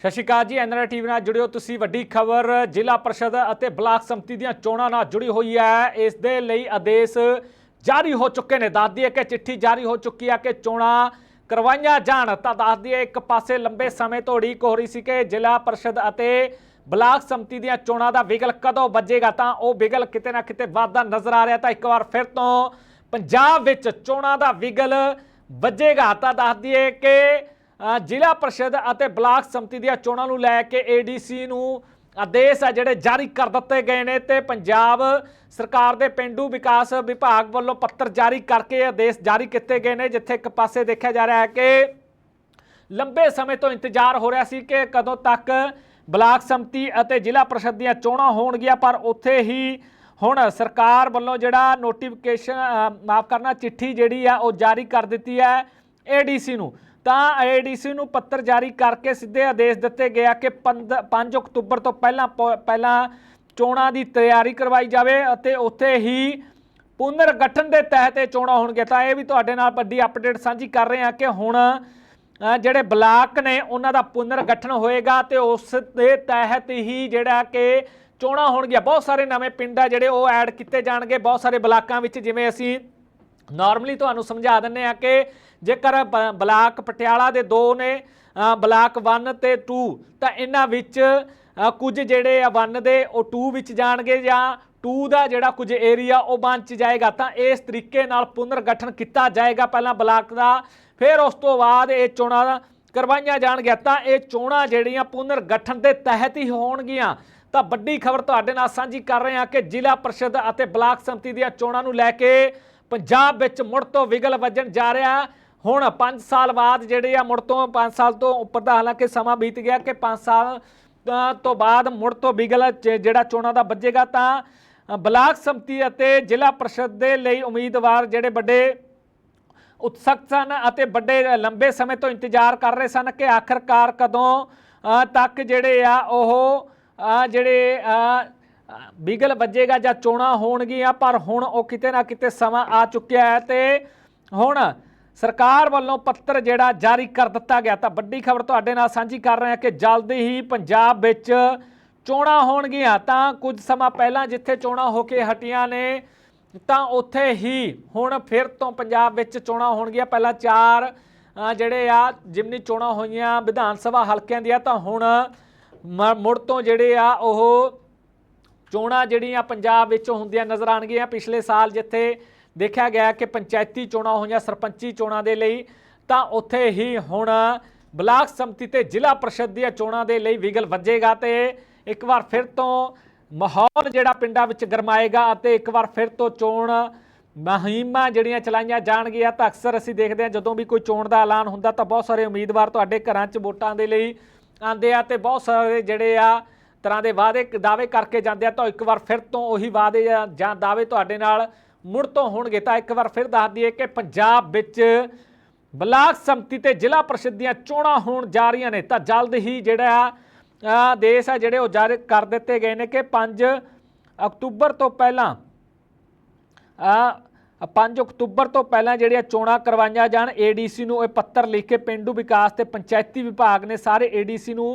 ਸਤਿ ਸ਼੍ਰੀ ਅਕਾਲ ਜੀ NR TV ਨਾਲ ਜੁੜਿਓ ਤੁਸੀਂ। ਵੱਡੀ ਖਬਰ, ਜ਼ਿਲ੍ਹਾ ਪਰਿਸ਼ਦ ਅਤੇ ਬਲਾਕ ਸੰਮਤੀ ਦੀਆਂ ਚੋਣਾਂ ਨਾਲ ਜੁੜੀ ਹੋਈ ਹੈ। ਇਸ ਦੇ ਲਈ ਆਦੇਸ਼ ਜਾਰੀ ਹੋ ਚੁੱਕੇ ਨੇ। ਦੱਸ ਦਈਏ ਕਿ ਚਿੱਠੀ ਜਾਰੀ ਹੋ ਚੁੱਕੀ ਹੈ ਕਿ ਚੋਣਾਂ ਕਰਵਾਈਆਂ ਜਾਣ। ਤਾਂ ਦੱਸ ਦਈਏ, ਇੱਕ ਪਾਸੇ ਲੰਬੇ ਸਮੇਂ ਤੋਂ ਉਡੀਕ ਹੋ ਰਹੀ ਸੀ ਕਿ ਜ਼ਿਲ੍ਹਾ ਪਰਿਸ਼ਦ ਅਤੇ ਬਲਾਕ ਸੰਮਤੀ ਦੀਆਂ ਚੋਣਾਂ ਦਾ ਵਿਗਲ ਕਦੋਂ ਵੱਜੇਗਾ, ਤਾਂ ਉਹ ਵਿਗਲ ਕਿਤੇ ਨਾ ਕਿਤੇ ਵਾਧਾ ਨਜ਼ਰ ਆ ਰਿਹਾ। ਤਾਂ ਇੱਕ ਵਾਰ ਫਿਰ ਤੋਂ ਪੰਜਾਬ ਵਿੱਚ ਚੋਣਾਂ ਦਾ ਵਿਗਲ ਵੱਜੇਗਾ। ਤਾਂ ਦੱਸ ਦਈਏ ਕਿ ਜ਼ਿਲ੍ਹਾ ਪਰਿਸ਼ਦ ਅਤੇ ਬਲਾਕ ਸੰਮਤੀ ਦੀਆਂ ਚੋਣਾਂ ਨੂੰ ਲੈ ਕੇ ਏਡੀਸੀ ਨੂੰ ਆਦੇਸ਼ ਆ ਜਿਹੜੇ ਜਾਰੀ ਕਰ ਦਿੱਤੇ ਗਏ ਨੇ ਤੇ ਪੰਜਾਬ ਸਰਕਾਰ ਦੇ ਪਿੰਡੂ ਵਿਕਾਸ ਵਿਭਾਗ ਵੱਲੋਂ ਪੱਤਰ ਜਾਰੀ ਕਰਕੇ ਆਦੇਸ਼ ਜਾਰੀ ਕੀਤੇ ਗਏ ਨੇ, ਜਿੱਥੇ ਇੱਕ ਪਾਸੇ ਦੇਖਿਆ ਜਾ ਰਿਹਾ ਹੈ ਕਿ ਲੰਬੇ ਸਮੇਂ ਤੋਂ ਇੰਤਜ਼ਾਰ ਹੋ ਰਿਹਾ ਸੀ ਕਿ ਕਦੋਂ ਤੱਕ ਬਲਾਕ ਸੰਮਤੀ ਅਤੇ ਜ਼ਿਲ੍ਹਾ ਪਰਿਸ਼ਦ ਦੀਆਂ ਚੋਣਾਂ ਹੋਣਗੀਆਂ, ਪਰ ਉੱਥੇ ਹੀ ਹੁਣ ਸਰਕਾਰ ਵੱਲੋਂ ਜਿਹੜਾ ਨੋਟੀਫਿਕੇਸ਼ਨ ਮਾਫ ਕਰਨਾ, ਚਿੱਠੀ ਜਿਹੜੀ ਆ ਉਹ ਜਾਰੀ ਕਰ ਦਿੱਤੀ ਹੈ ਏਡੀਸੀ ਨੂੰ। ਤਾਂ ਏਡੀਸੀ ਨੂੰ ਪੱਤਰ ਜਾਰੀ ਕਰਕੇ ਸਿੱਧੇ ਆਦੇਸ਼ ਦਿੱਤੇ ਗਿਆ ਕਿ 5 ਅਕਤੂਬਰ ਤੋਂ ਪਹਿਲਾਂ ਪ- ਪਹਿਲਾਂ ਚੋਣਾਂ ਦੀ ਤਿਆਰੀ ਕਰਵਾਈ ਜਾਵੇ ਅਤੇ ਉੱਥੇ ਹੀ ਪੁਨਰ ਗਠਨ ਦੇ ਤਹਿਤ ਇਹ ਚੋਣਾਂ ਹੋਣਗੇ ਤਾਂ ਇਹ ਵੀ ਤੁਹਾਡੇ ਨਾਲ ਵੱਡੀ ਅਪਡੇਟ ਸਾਂਝੀ ਕਰ ਰਹੇ ਹਾਂ ਕਿ ਹੁਣ ਜਿਹੜੇ ਬਲਾਕ ਨੇ ਉਹਨਾਂ ਦਾ ਪੁਨਰ ਗਠਨ ਹੋਏਗਾ ਤੇ ਉਸ ਦੇ ਤਹਿਤ ਹੀ ਜਿਹੜਾ ਕਿ ਚੋਣਾਂ ਹੋਣਗੀਆਂ। ਬਹੁਤ ਸਾਰੇ ਨਵੇਂ ਪਿੰਡ ਆ ਜਿਹੜੇ ਉਹ ਐਡ ਕੀਤੇ ਜਾਣਗੇ। ਬਹੁਤ ਸਾਰੇ ਬਲਾਕਾਂ ਵਿੱਚ ਜਿਵੇਂ ਅਸੀਂ ਨਾਰਮਲੀ ਤੁਹਾਨੂੰ ਸਮਝਾ ਦਿੰਨੇ ਆ ਕਿ ਜੇਕਰ ਬ- ਬਲਾਕ ਪਟਿਆਲਾ ਦੇ ਦੋ ਨੇ ਬਲਾਕ 1 ਤੇ 2 ਤਾਂ ਇਹਨਾਂ ਵਿੱਚ ਕੁਝ ਜਿਹੜੇ ਆ 1 ਦੇ, ਉਹ 2 ਵਿੱਚ ਜਾਣਗੇ ਜਾਂ 2 ਦਾ ਜਿਹੜਾ ਕੁਝ ਏਰੀਆ ਉਹ ਬਚ ਜਾਏਗਾ। ਤਾਂ ਇਸ ਤਰੀਕੇ ਨਾਲ ਪੁਨਰ ਗਠਨ ਕੀਤਾ ਜਾਏਗਾ ਪਹਿਲਾਂ ਬਲਾਕ ਦਾ, ਫਿਰ ਉਸ ਤੋਂ ਬਾਅਦ ਇਹ ਚੋਣਾਂ ਕਰਵਾਈਆਂ ਜਾਣਗੀਆਂ। ਤਾਂ ਇਹ ਚੋਣਾਂ ਜਿਹੜੀਆਂ ਪੁਨਰ ਗਠਨ ਦੇ ਤਹਿਤ ਹੀ ਹੋਣਗੀਆਂ। ਤਾਂ ਵੱਡੀ ਖਬਰ ਤੁਹਾਡੇ ਨਾਲ ਸਾਂਝੀ ਕਰ ਰਹੇ ਹਾਂ ਕਿ ਜ਼ਿਲ੍ਹਾ ਪਰਿਸ਼ਦ ਅਤੇ ਬਲਾਕ ਸੰਮਤੀ ਦੀਆਂ ਚੋਣਾਂ ਨੂੰ ਲੈ ਕੇ ਪੰਜਾਬ ਵਿੱਚ ਮੁੜ ਤੋਂ ਵਿਗਲ ਵੱਜਣ ਜਾ ਰਿਹਾ। ਹੁਣ 5 ਸਾਲ ਬਾਅਦ ਜਿਹੜੇ ਆ ਮੁੜ ਤੋਂ 5 ਸਾਲ ਤੋਂ ਉੱਪਰ ਦਾ ਹਾਲਾਂਕਿ ਸਮਾਂ ਬੀਤ ਗਿਆ ਕਿ 5 ਸਾਲ ਤੋਂ ਬਾਅਦ ਮੁੜ ਤੋਂ ਵਿਗਲ ਚ- ਜਿਹੜਾ ਚੋਣਾਂ ਦਾ ਵੱਜੇਗਾ ਤਾਂ ਬਲਾਕ ਸੰਮਤੀ ਅਤੇ ਜ਼ਿਲ੍ਹਾ ਪਰਿਸ਼ਦ ਦੇ ਲਈ ਉਮੀਦਵਾਰ ਜਿਹੜੇ ਵੱਡੇ ਉਤਸਕ ਸਨ ਅਤੇ ਵੱਡੇ ਲੰਬੇ ਸਮੇਂ ਤੋਂ ਇੰਤਜ਼ਾਰ ਕਰ ਰਹੇ ਸਨ ਕਿ ਆਖਰਕਾਰ ਕਦੋਂ ਤੱਕ ਜਿਹੜੇ ਆ ਉਹ ਜਿਹੜੇ ਅ, ਬਿਗਲ ਵੱਜੇਗਾ ਜਾਂ ਚੋਣਾਂ ਹੋਣਗੀਆਂ ਪਰ ਹੁਣ ਉਹ ਕਿਤੇ ਨਾ ਕਿਤੇ ਸਮਾਂ ਆ ਚੁੱਕਿਆ ਹੈ ਤੇ ਹੁਣ ਸਰਕਾਰ ਵੱਲੋਂ ਪੱਤਰ ਜਿਹੜਾ ਜਾਰੀ ਕਰ ਦਿੱਤਾ ਗਿਆ ਤਾਂ ਵੱਡੀ ਖਬਰ ਤੁਹਾਡੇ ਨਾਲ ਸਾਂਝੀ ਕਰ ਰਹੇ ਹਾਂ ਕਿ ਜਲਦੀ ਹੀ ਪੰਜਾਬ ਵਿੱਚ ਚੋਣਾਂ ਹੋਣਗੀਆਂ। ਤਾਂ ਕੁਝ ਸਮਾਂ ਪਹਿਲਾਂ ਜਿੱਥੇ ਚੋਣਾਂ ਹੋ ਕੇ ਹਟੀਆਂ ਨੇ, ਤਾਂ ਉੱਥੇ ਹੀ ਹੁਣ ਫਿਰ ਤੋਂ ਪੰਜਾਬ ਵਿੱਚ ਚੋਣਾਂ ਹੋਣਗੀਆਂ। ਪਹਿਲਾਂ ਚਾਰ ਜਿਹੜੇ ਆ ਜਿਮਨੀ ਚੋਣਾਂ ਹੋਈਆਂ ਵਿਧਾਨ ਸਭਾ ਹਲਕਿਆਂ ਦੀਆਂ, ਤਾਂ ਹੁਣ ਮ- ਮੁੜ ਤੋਂ ਜਿਹੜੇ ਆ, ਉਹ ਚੋਣਾਂ ਜਿਹੜੀਆਂ ਪੰਜਾਬ ਵਿੱਚ ਹੁੰਦੀਆਂ ਨਜ਼ਰ ਆਣਗੀਆਂ ਪਿਛਲੇ ਸਾਲ ਜਿੱਥੇ ਦੇਖਿਆ ਗਿਆ ਕਿ ਪੰਚਾਇਤੀ ਚੋਣਾਂ ਹੋਈਆਂ ਸਰਪੰਚੀ ਚੋਣਾਂ ਦੇ ਲਈ, ਤਾਂ ਉੱਥੇ ਹੀ ਹੁਣ ਬਲਾਕ ਸੰਮਤੀ ਤੇ ਜ਼ਿਲ੍ਹਾ ਪਰਿਸ਼ਦ ਦੀਆਂ ਚੋਣਾਂ ਦੇ ਲਈ ਵਿਗਲ ਵੱਜੇਗਾ ਤੇ ਇੱਕ ਵਾਰ ਫਿਰ ਤੋਂ ਮਾਹੌਲ ਜਿਹੜਾ ਪਿੰਡਾਂ ਵਿੱਚ ਗਰਮਾਏਗਾ ਅਤੇ ਇੱਕ ਵਾਰ ਫਿਰ ਤੋਂ ਚੋਣ ਮੁਹਿੰਮਾਂ ਜਿਹੜੀਆਂ ਚਲਾਈਆਂ ਜਾਣਗੀਆਂ। ਤਾਂ ਅਕਸਰ ਅਸੀਂ ਦੇਖਦੇ ਹਾਂ, ਜਦੋਂ ਵੀ ਕੋਈ ਚੋਣ ਦਾ ਐਲਾਨ ਹੁੰਦਾ ਤਾਂ ਬਹੁਤ ਸਾਰੇ ਉਮੀਦਵਾਰ ਤੁਹਾਡੇ ਘਰਾਂ 'ਚ ਵੋਟਾਂ ਦੇ ਲਈ ਆਉਂਦੇ ਆ ਤੇ ਬਹੁਤ ਸਾਰੇ ਜਿਹੜੇ ਆ ਤਰ੍ਹਾਂ ਦੇ ਵਾਅਦੇ ਦਾਅਵੇ ਕਰਕੇ ਜਾਂਦੇ ਆ। ਤਾਂ ਇੱਕ ਵਾਰ ਫਿਰ ਤੋਂ ਉਹੀ ਵਾਅਦੇ ਜਾਂ ਦਾਅਵੇ ਤੁਹਾਡੇ ਨਾਲ ਮੁੜ ਤੋਂ ਹੋਣਗੇ ਤਾਂ ਇੱਕ ਵਾਰ ਫਿਰ ਦੱਸ ਦਈਏ ਕਿ ਪੰਜਾਬ ਵਿੱਚ ਬਲਾਕ ਸੰਮਤੀ ਤੇ ਜ਼ਿਲ੍ਹਾ ਪਰਿਸ਼ਦ ਦੀਆਂ ਚੋਣਾਂ ਹੋਣ ਜਾ ਰਹੀਆਂ ਨੇ। ਤਾਂ ਜਲਦ ਹੀ ਜਿਹੜਾ ਆ ਦੇਸ਼ ਆ ਜਿਹੜੇ ਉਹ ਜਾਰੀ ਕਰ ਦਿੱਤੇ ਗਏ ਨੇ ਕਿ 5 ਅਕਤੂਬਰ ਤੋਂ ਪਹਿਲਾਂ ਆ 5 ਅਕਤੂਬਰ ਤੋਂ ਪਹਿਲਾਂ ਜਿਹੜੀਆਂ ਚੋਣਾਂ ਕਰਵਾਈਆਂ ਜਾਣ, ਏਡੀਸੀ ਨੂੰ ਇਹ ਪੱਤਰ ਲਿਖ ਕੇ ਪਿੰਡੂ ਵਿਕਾਸ ਤੇ ਪੰਚਾਇਤੀ ਵਿਭਾਗ ਨੇ ਸਾਰੇ ਏਡੀਸੀ ਨੂੰ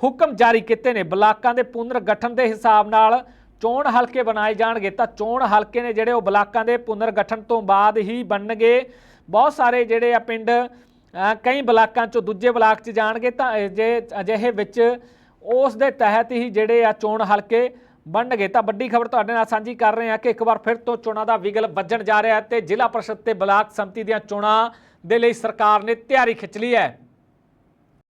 ਹੁਕਮ ਜਾਰੀ ਕੀਤੇ ਨੇ। ਬਲਾਕਾਂ ਦੇ ਪੁਨਰ ਗਠਨ ਦੇ ਹਿਸਾਬ ਨਾਲ ਚੋਣ ਹਲਕੇ ਬਣਾਏ ਜਾਣਗੇ, ਤਾਂ ਚੋਣ ਹਲਕੇ ਨੇ ਜਿਹੜੇ ਉਹ ਬਲਾਕਾਂ ਦੇ ਪੁਨਰ ਗਠਨ ਤੋਂ ਬਾਅਦ ਹੀ ਬਣਨਗੇ। ਬਹੁਤ ਸਾਰੇ ਜਿਹੜੇ ਆ ਪਿੰਡ ਕਈ ਬਲਾਕਾਂ ਚੋਂ ਦੂਜੇ ਬਲਾਕ 'ਚ ਜਾਣਗੇ, ਤਾਂ ਇਹ ਜੇ ਅਜਿਹੇ ਵਿੱਚ ਉਸ ਦੇ ਤਹਿਤ ਹੀ ਜਿਹੜੇ ਆ ਚੋਣ ਹਲਕੇ ਬਣਨਗੇ। ਤਾਂ ਵੱਡੀ ਖਬਰ ਤੁਹਾਡੇ ਨਾਲ ਸਾਂਝੀ ਕਰ ਰਹੇ ਹਾਂ ਕਿ ਇੱਕ ਵਾਰ ਫਿਰ ਤੋਂ ਚੋਣਾਂ ਦਾ ਵਿਗਲ ਵੱਜਣ ਜਾ ਰਿਹਾ ਹੈ ਤੇ ਜ਼ਿਲ੍ਹਾ ਪਰਿਸ਼ਦ ਤੇ ਬਲਾਕ ਸੰਮਤੀ ਦੀਆਂ ਚੋਣਾਂ ਦੇ ਲਈ ਸਰਕਾਰ ਨੇ ਤਿਆਰੀ ਖਿੱਚ ਲਈ ਹੈ।